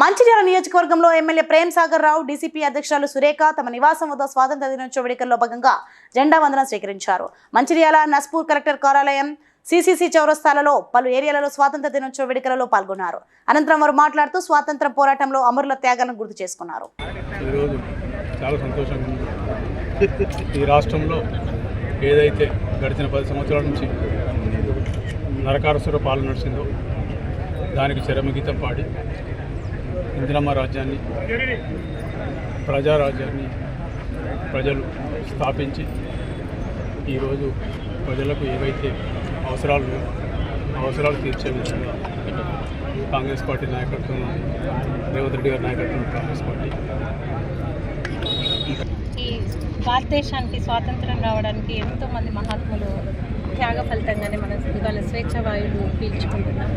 మంచిర్యాల నియోజకవర్గంలో MLA Prem Sagar Rao DCP అధ్యక్షురాలు సురేఖ తమ నివాసం వద్ద స్వాతంత్ర దినోత్సవ వేడుకల్లో భాగంగా జెండా వందనం స్వీకరించారు. మంచిర్యాల నస్పూర్ కలెక్టర్ కార్యాలయం సిసిసి చౌరస్తాలలో పలు ఏరియాలలో స్వాతంత్ర దినోత్సవ వేడుకలలో పాల్గొన్నారు. అనంతరం వారు మాట్లాడుతూ స్వాతంత్ర పోరాటంలో అమరుల త్యాగాలను గుర్తు చేసుకున్నారు. చాలా సంతోషంగా ఈ రాష్ట్రంలో ఏదైతే గడిచిన పది సంవత్సరాల నుంచి నరకారసుర పాలన నడిచిందో దానికి చరమగీతం పాడి ఇందిరమ్మ రాజ్యాన్ని ప్రజారాజ్యాన్ని ప్రజలు స్థాపించి ఈరోజు ప్రజలకు ఏవైతే అవసరాలు అవసరాలు తీర్చే విధంగా కాంగ్రెస్ పార్టీ నాయకత్వం రేవంత్ రెడ్డి గారి నాయకత్వం కాంగ్రెస్ పార్టీ. ఈ భారతదేశానికి స్వాతంత్రం రావడానికి ఎంతో మంది మహాత్ములు త్యాగ ఫలితంగానే మనం ఇవాళ స్వేచ్ఛ వాయువులు పీల్చుకుంటున్నాం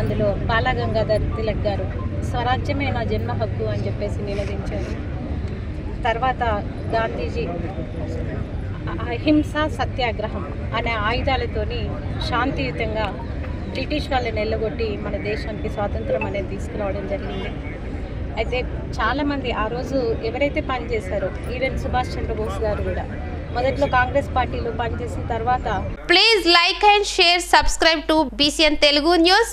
అందులో బాలగంగాధర్ తిలక్ గారు స్వరాజ్యమే నా జన్మ హక్కు అని చెప్పేసి నిలదించారు తర్వాత గాంధీజీ అహింస సత్యాగ్రహం అనే ఆయుధాలతోని శాంతియుతంగా బ్రిటిష్ వాళ్ళని వెళ్ళగొట్టి మన దేశానికి స్వాతంత్రం అనేది తీసుకురావడం జరిగింది. అయితే చాలామంది ఆ రోజు ఎవరైతే పనిచేశారో ఈవెన్ సుభాష్ చంద్రబోస్ గారు కూడా మొదట్లో కాంగ్రెస్ పార్టీలో పనిచేసిన తర్వాత please like and share subscribe to BCN Telugu news